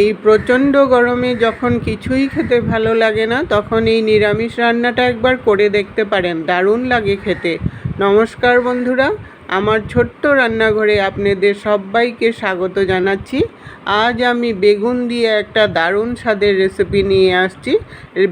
এই প্রচণ্ড গরমে যখন কিছুই খেতে ভালো লাগে না, তখন এই নিরামিষ রান্নাটা একবার করে দেখতে পারেন। দারুণ লাগে খেতে। নমস্কার বন্ধুরা, আমার ছোট্ট রান্নাঘরে আপনাদের সবাইকে স্বাগত জানাচ্ছি। আজ আমি বেগুন দিয়ে একটা দারুণ স্বাদের রেসিপি নিয়ে আসছি।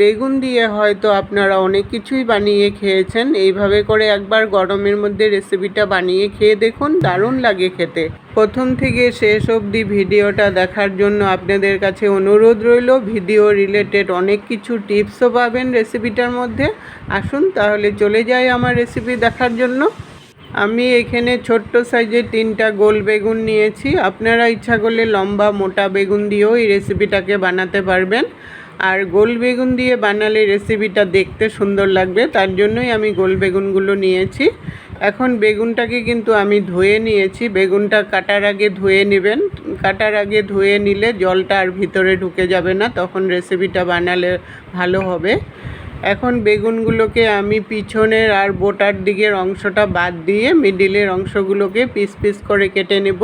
বেগুন দিয়ে হয়তো আপনারা অনেক কিছুই বানিয়ে খেয়েছেন। এইভাবে করে একবার গরমের মধ্যে রেসিপিটা বানিয়ে খেয়ে দেখুন, দারুণ লাগে খেতে। প্রথম থেকে শেষ অবধি ভিডিওটা দেখার জন্য আপনাদের কাছে অনুরোধ রইল। ভিডিও রিলেটেড অনেক কিছু টিপসও পাবেন রেসিপিটার মধ্যে। আসুন তাহলে চলে যাই আমার রেসিপি দেখার জন্য। আমি এখানে ছোট্ট সাইজের তিনটা গোল বেগুন নিয়েছি। আপনারা ইচ্ছা করলে লম্বা, মোটা বেগুন দিয়েও এই রেসিপিটাকে বানাতে পারবেন। আর গোল বেগুন দিয়ে বানালে রেসিপিটা দেখতে সুন্দর লাগবে। তার জন্যই আমি গোল বেগুনগুলো নিয়েছি। এখন বেগুনটাকে কিন্তু আমি ধুয়ে নিয়েছি। বেগুনটা কাটার আগে ধুয়ে নেবেন। কাটার আগে ধুয়ে নিলে জলটা আর ভিতরে ঢুকে যাবে না, তখন রেসিপিটা বানালে ভালো হবে। এখন বেগুনগুলোকে আমি পিছনের আর বোটার দিকের অংশটা বাদ দিয়ে মিডিলের অংশগুলোকে পিস পিস করে কেটে নেব।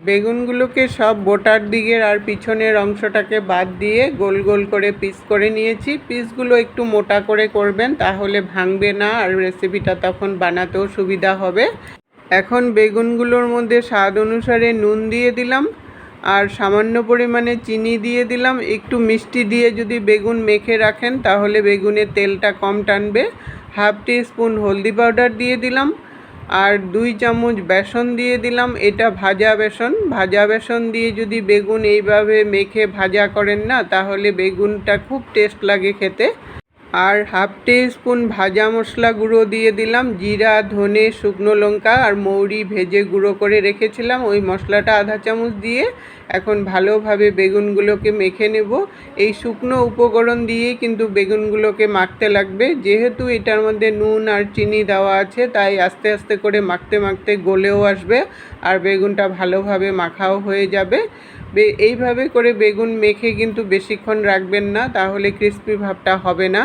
বেগুনগুলোকে সব বোটার দিকের আর পিছনের অংশটাকে বাদ দিয়ে গোল গোল করে পিস করে নিয়েছি। পিসগুলো একটু মোটা করে করবেন তাহলে ভাঙবে না আর রেসিপিটা তখন বানাতেও সুবিধা হবে। এখন বেগুনগুলোর মধ্যে স্বাদ অনুসারে নুন দিয়ে দিলাম আর সামান্য পরিমাণে চিনি দিয়ে দিলাম। একটু মিষ্টি দিয়ে যদি বেগুন মেখে রাখেন তাহলে বেগুনের তেলটা কম টানবে। হাফ টি স্পুন হলদি পাউডার দিয়ে দিলাম। আর দুই চামচ বেসন দিয়ে দিলাম। এটা ভাজা বেসন। ভাজা বেসন দিয়ে যদি বেগুন এইভাবে মেখে ভাজা করেন না, তাহলে বেগুনটা খুব টেস্ট লাগে খেতে। আর হাফ টি স্পুন ভাজা মশলা গুঁড়ো দিয়ে দিলাম, জিরা, ধনে, শুকনো লঙ্কা আর মৌরি ভেজে গুঁড়ো করে রেখেছিলাম। ওই মশলাটা আধা চামচ দিয়ে এখন ভালোভাবে বেগুনগুলোকে মেখে নেব। এই শুকনো উপকরণ দিয়েই কিন্তু বেগুনগুলোকে মাখতে লাগবে। যেহেতু এটার মধ্যে নুন আর চিনি দেওয়া আছে, তাই আস্তে আস্তে করে মাখতে মাখতে গলেও আসবে আর বেগুনটা ভালোভাবে মাখাও হয়ে যাবে। এইভাবে করে বেগুন মেখে কিন্তু বেশিক্ষণ রাখবেন না, তাহলে ক্রিস্পি ভাবটা হবে না।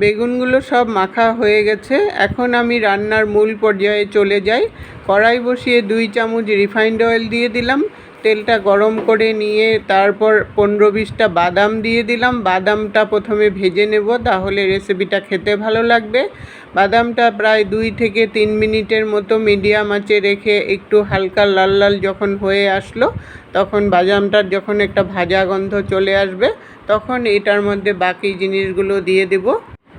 বেগুনগুলো সব মাখা হয়ে গেছে। এখন আমি রান্নার মূল পর্যায়ে চলে যাই। কড়াই বসিয়ে দুই চামচ রিফাইন্ড অয়েল দিয়ে দিলাম। তেলটা গরম করে নিয়ে তারপর পনেরো বিশটা বাদাম দিয়ে দিলাম। বাদামটা প্রথমে ভেজে নেব, তাহলে রেসিপিটা খেতে ভালো লাগবে। বাদামটা প্রায় দুই থেকে তিন মিনিটের মতো মিডিয়াম আঁচে রেখে একটু হালকা লাল লাল যখন হয়ে আসলো, তখন বাদামটার যখন একটা ভাজা গন্ধ চলে আসবে, তখন এটার মধ্যে বাকি জিনিসগুলো দিয়ে দেব।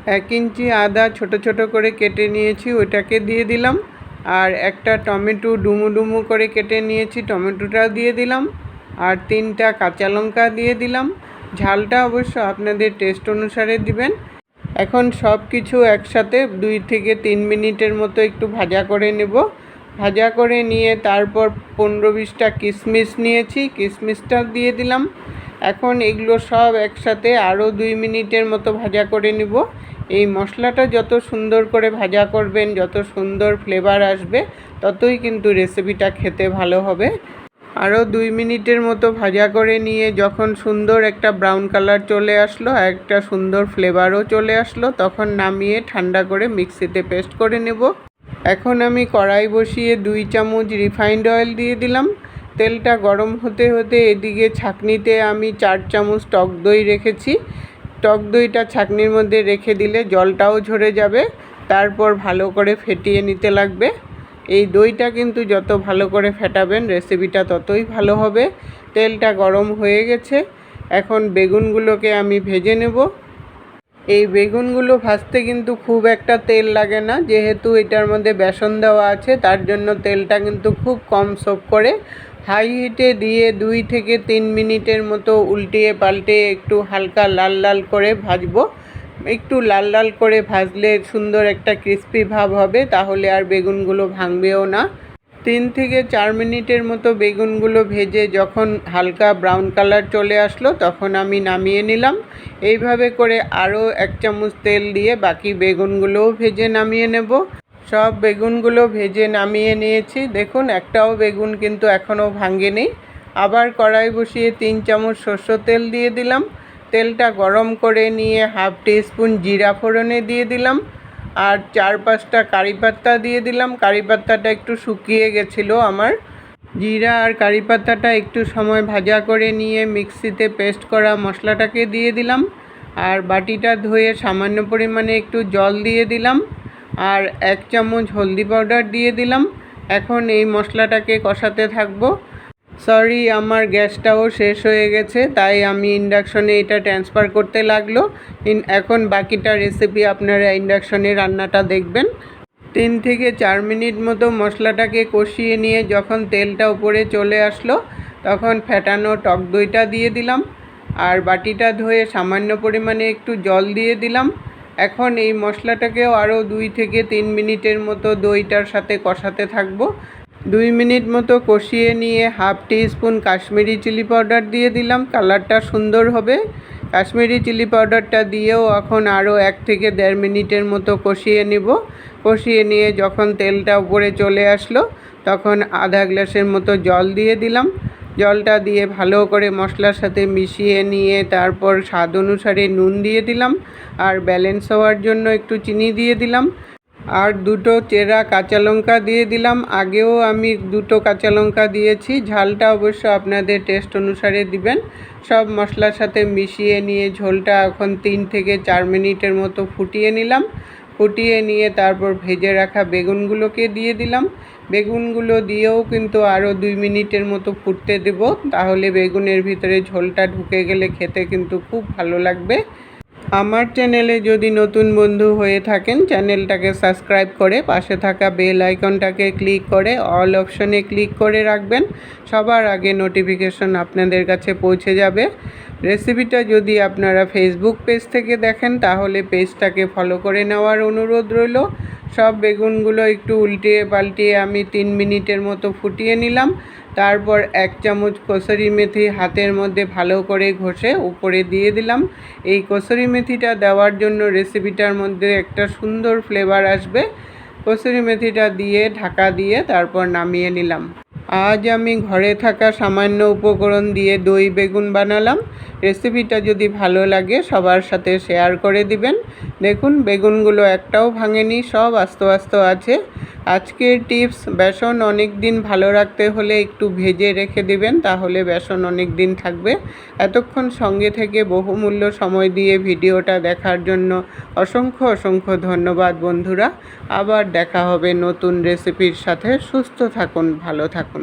এক ইঞ্চি আদা ছোট ছোট করে কেটে নিয়েছি ওটাকে দিয়ে দিলাম। আর একটা টমেটো ডুমু ডুমু করে কেটে নিয়েছি, টমেটোটাও দিয়ে দিলাম। আর তিনটা কাঁচা লঙ্কা দিয়ে দিলাম। ঝালটা অবশ্য আপনাদের টেস্ট অনুসারে দিবেন। এখন সব কিছু একসাথে দুই থেকে তিন মিনিটের মতো একটু ভাজা করে নেব। ভাজা করে নিয়ে তারপর পনেরো বিশটা কিশমিশ নিয়েছি, কিশমিশটা দিয়ে দিলাম। এখন এগুলো সব একসাথে আরও দুই মিনিটের মতো ভাজা করে নিব। এই মশলাটা যত সুন্দর করে ভাজা করবেন, যত সুন্দর ফ্লেভার আসবে, ততই কিন্তু রেসিপিটা খেতে ভালো হবে। আরও দুই মিনিটের মতো ভাজা করে নিয়ে যখন সুন্দর একটা ব্রাউন কালার চলে আসলো একটা সুন্দর ফ্লেভারও চলে আসলো, তখন নামিয়ে ঠান্ডা করে মিক্সিতে পেস্ট করে নেব। এখন আমি কড়াই বসিয়ে দুই চামচ রিফাইন্ড অয়েল দিয়ে দিলাম। তেলটা গরম হতে হতে এদিকে ছাকনিতে আমি চার চামচ টক দই রেখেছি। টক দইটা ছাকনির মধ্যে রেখে দিলে জলটাও ঝরে যাবে, তারপর ভালো করে ফেটিয়ে নিতে লাগবে। এই দইটা কিন্তু যত ভালো করে ফেটাবেন রেসিপিটা ততই ভালো হবে। তেলটা গরম হয়ে গেছে, এখন বেগুনগুলোকে আমি ভেজে নেব। এই বেগুনগুলো ভাজতে কিন্তু খুব একটা তেল লাগে না, যেহেতু এটার মধ্যে বেসন দেওয়া আছে, তার জন্য তেলটা কিন্তু খুব কম সোপ করে হাই হিটে দিয়ে দুই থেকে তিন মিনিটের মতো উল্টিয়ে পাল্টে একটু হালকা লাল লাল করে ভাজবো। একটু লাল লাল করে ভাজলে সুন্দর একটা ক্রিস্পি ভাব হবে, তাহলে আর বেগুনগুলো ভাঙবেও না। তিন থেকে চার মিনিটের মতো বেগুনগুলো ভেজে যখন হালকা ব্রাউন কালার চলে আসলো, তখন আমি নামিয়ে নিলাম। এইভাবে করে আরও এক চামচ তেল দিয়ে বাকি বেগুনগুলোও ভেজে নামিয়ে নেব। সব বেগুনগুলো ভেজে নামিয়ে নিয়েছি। দেখুন, একটাও বেগুন কিন্তু এখনও ভাঙেনি। আবার কড়াই বসিয়ে তিন চামচ সর্ষ তেল দিয়ে দিলাম। তেলটা গরম করে নিয়ে হাফ স্পুন জিরা ফোড়নে দিয়ে দিলাম। আর চার পাঁচটা কারি পাত্তা দিয়ে দিলাম। কারি পাত্তাটা একটু শুকিয়ে গেছিল আমার। জিরা আর কারি পাতাটা একটু সময় ভাজা করে নিয়ে মিক্সিতে পেস্ট করা মশলাটাকে দিয়ে দিলাম। আর বাটিটা ধুয়ে সামান্য পরিমাণে একটু জল দিয়ে দিলাম। আর এক চামচ হলদি পাউডার দিয়ে দিলাম। এখন এই মশলাটাকে কষাতে থাকব। সরি, আমার গ্যাসটাও শেষ হয়ে গেছে, তাই আমি ইন্ডাকশনে এটা ট্রান্সফার করতে লাগল। এখন বাকিটা রেসিপি আপনারা ইন্ডাকশনে রান্নাটা দেখবেন। তিন থেকে চার মিনিট মতো মশলাটাকে কষিয়ে নিয়ে যখন তেলটা উপরে চলে আসলো, তখন ফেটানো টক দইটা দিয়ে দিলাম। আর বাটিটা ধুয়ে সামান্য পরিমাণে একটু জল দিয়ে দিলাম। এখন এই মশলাটাকেও আরও দুই থেকে তিন মিনিটের মতো দইটার সাথে কষাতে থাকব। দুই মিনিট মতো কষিয়ে নিয়ে half teaspoon Kashmiri chilli powder দিয়ে দিলাম, কালারটা সুন্দর হবে। কাশ্মীরি চিলি পাউডারটা দিয়েও এখন আরও এক থেকে দেড় মিনিটের মতো কষিয়ে নিব। কষিয়ে নিয়ে যখন তেলটা উপরে চলে আসলো, তখন আধা গ্লাসের মতো জল দিয়ে দিলাম। জলটা দিয়ে ভালো করে মশলার সাথে মিশিয়ে নিয়ে তারপর স্বাদ অনুসারে নুন দিয়ে দিলাম আর ব্যালেন্স হওয়ার জন্য একটু চিনি দিয়ে দিলাম। আর দুটো চেরা কাঁচা লঙ্কা দিয়ে দিলাম। আগেও আমি দুটো কাঁচা লঙ্কা দিয়েছি। ঝালটা অবশ্য আপনাদের টেস্ট অনুসারে দিবেন। সব মশলার সাথে মিশিয়ে নিয়ে ঝোলটা এখন তিন থেকে চার মিনিটের মতো ফুটিয়ে নিলাম। ফুটিয়ে নিয়ে তারপর ভেজে রাখা বেগুনগুলোকে দিয়ে দিলাম। বেগুনগুলো দিয়েও কিন্তু আরও দুই মিনিটের মতো ফুটতে দেব। তাহলে বেগুনের ভিতরে ঝোলটা ঢুকে গেলে খেতে কিন্তু খুব ভালো লাগবে। আমার চ্যানেলে যদি নতুন বন্ধু হয়ে থাকেন, চ্যানেলটাকে সাবস্ক্রাইব করে পাশে থাকা বেল আইকনটাকে ক্লিক করে অল অপশনে ক্লিক করে রাখবেন। সবার আগে নোটিফিকেশন আপনাদের কাছে পৌঁছে যাবে। রেসিপিটা যদি আপনারা ফেসবুক পেজ থেকে দেখেন, তাহলে পেজটাকে ফলো করে নেওয়ার অনুরোধ রইল। সব বেগুনগুলো একটু উল্টিয়ে পাল্টিয়ে আমি তিন মিনিটের মতো ফুটিয়ে নিলাম। তারপর এক চামচ কসরি মেথি হাতের মধ্যে ভালো করে ঘষে উপরে দিয়ে দিলাম। এই কসরি মেথিটা দেওয়ার জন্য রেসিপিটার মধ্যে একটা সুন্দর ফ্লেভার আসবে। কসুরি মেথিটা দিয়ে, ঢাকা দিয়ে তারপর নামিয়ে নিলাম। আজ আমি ঘরে থাকা সামান্য উপকরণ দিয়ে দই বেগুন বানালাম। রেসিপিটা যদি ভালো লাগে সবার সাথে শেয়ার করে দিবেন। দেখুন, বেগুনগুলো একটাও ভাঙেনি, সব আস্ত আস্ত আছে। আজকের টিপস, বেসন অনেক দিন ভালো রাখতে হলে একটু ভেজে রেখে দিবেন, তাহলে বেসন অনেক দিন থাকবে। এতক্ষণ সঙ্গে থেকে বহুমূল্য সময় দিয়ে ভিডিওটা দেখার জন্য অসংখ্য অসংখ্য ধন্যবাদ বন্ধুরা। আবার দেখা হবে নতুন রেসিপির সাথে। সুস্থ থাকুন, ভালো থাকুন।